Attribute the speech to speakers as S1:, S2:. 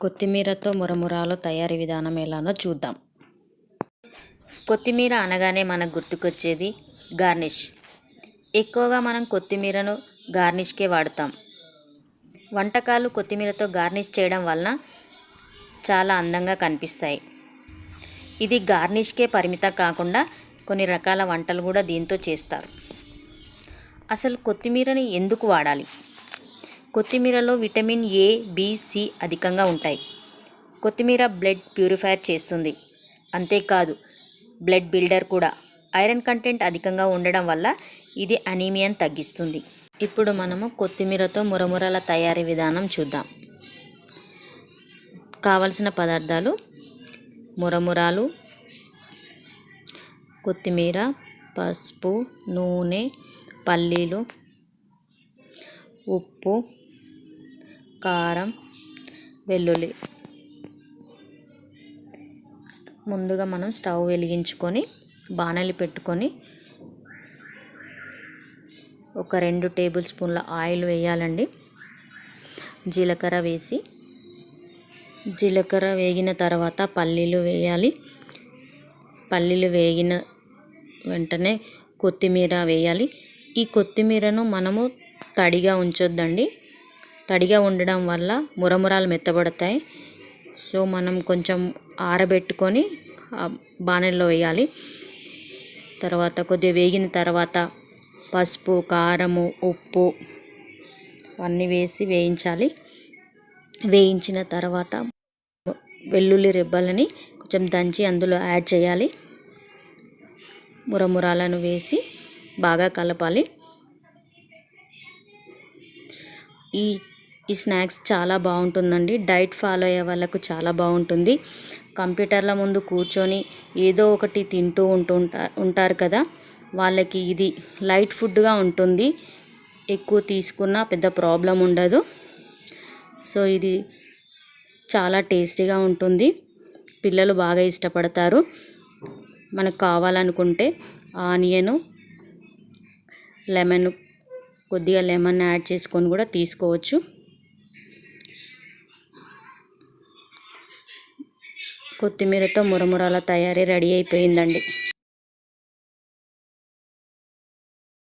S1: కొత్తిమీరతో మురమురాలు తయారీ విధానం ఎలానో చూద్దాం. కొత్తిమీర అనగానే మనకు గుర్తుకొచ్చేది గార్నిష్. ఎక్కువగా మనం కొత్తిమీరను గార్నిష్కే వాడతాం. వంటకాలు కొత్తిమీరతో గార్నిష్ చేయడం వలన చాలా అందంగా కనిపిస్తాయి. ఇది గార్నిష్కే పరిమితం కాకుండా కొన్ని రకాల వంటలు కూడా దీంతో చేస్తారు. అసలు కొత్తిమీరని ఎందుకు వాడాలి? కొత్తిమీరలో విటమిన్ ఏ బి సి అధికంగా ఉంటాయి. కొత్తిమీర బ్లడ్ ప్యూరిఫైర్ చేస్తుంది. అంతేకాదు బ్లడ్ బిల్డర్ కూడా. ఐరన్ కంటెంట్ అధికంగా ఉండడం వల్ల ఇది అనీమియాని తగ్గిస్తుంది. ఇప్పుడు మనము కొత్తిమీరతో మురమురల తయారీ విధానం చూద్దాం. కావలసిన పదార్థాలు మురమురాలు కొత్తిమీర పసుపు నూనె పల్లీలు ఉప్పు కారం వెల్లుల్లి ముందుగా మనం స్టవ్ వెలిగించుకొని బాణలి పెట్టుకొని ఒక రెండు టేబుల్ స్పూన్ల ఆయిల్ వేయాలండి. జీలకర్ర వేసి జీలకర్ర వేగిన తర్వాత పల్లీలు వేయాలి. పల్లీలు వేగిన వెంటనే కొత్తిమీర వేయాలి. ఈ కొత్తిమీరను మనము తడిగా ఉంచొద్దండి. తడిగా ఉండడం వల్ల మురమురాలు మెత్తబడతాయి. సో మనం కొంచెం ఆరబెట్టుకొని బాణల్లో వేయాలి. తర్వాత కొద్దిగా వేగిన తర్వాత పసుపు కారము ఉప్పు అన్నీ వేసి వేయించాలి. వేయించిన తర్వాత వెల్లుల్లి రెబ్బలని కొంచెం దంచి అందులో యాడ్ చేయాలి. మురమురాలను వేసి బాగా కలపాలి. ఈ ఈ స్నాక్స్ చాలా బాగుంటుందండి. డైట్ ఫాలో అయ్యే వాళ్ళకు చాలా బాగుంటుంది. కంప్యూటర్ల ముందు కూర్చొని ఏదో ఒకటి తింటూ ఉంటూ ఉంటారు కదా. వాళ్ళకి ఇది లైట్ ఫుడ్గా ఉంటుంది. ఎక్కువ తీసుకున్నా పెద్ద ప్రాబ్లం ఉండదు. సో ఇది చాలా టేస్టీగా ఉంటుంది. పిల్లలు బాగా ఇష్టపడతారు. మనకు కావాలనుకుంటే ఆనియను లెమన్ కొద్దిగా లెమన్ యాడ్ చేసుకొని కూడా తీసుకోవచ్చు. కొత్తిమీరతో మురమురాల తయారీ రెడీ అయిపోయిందండి.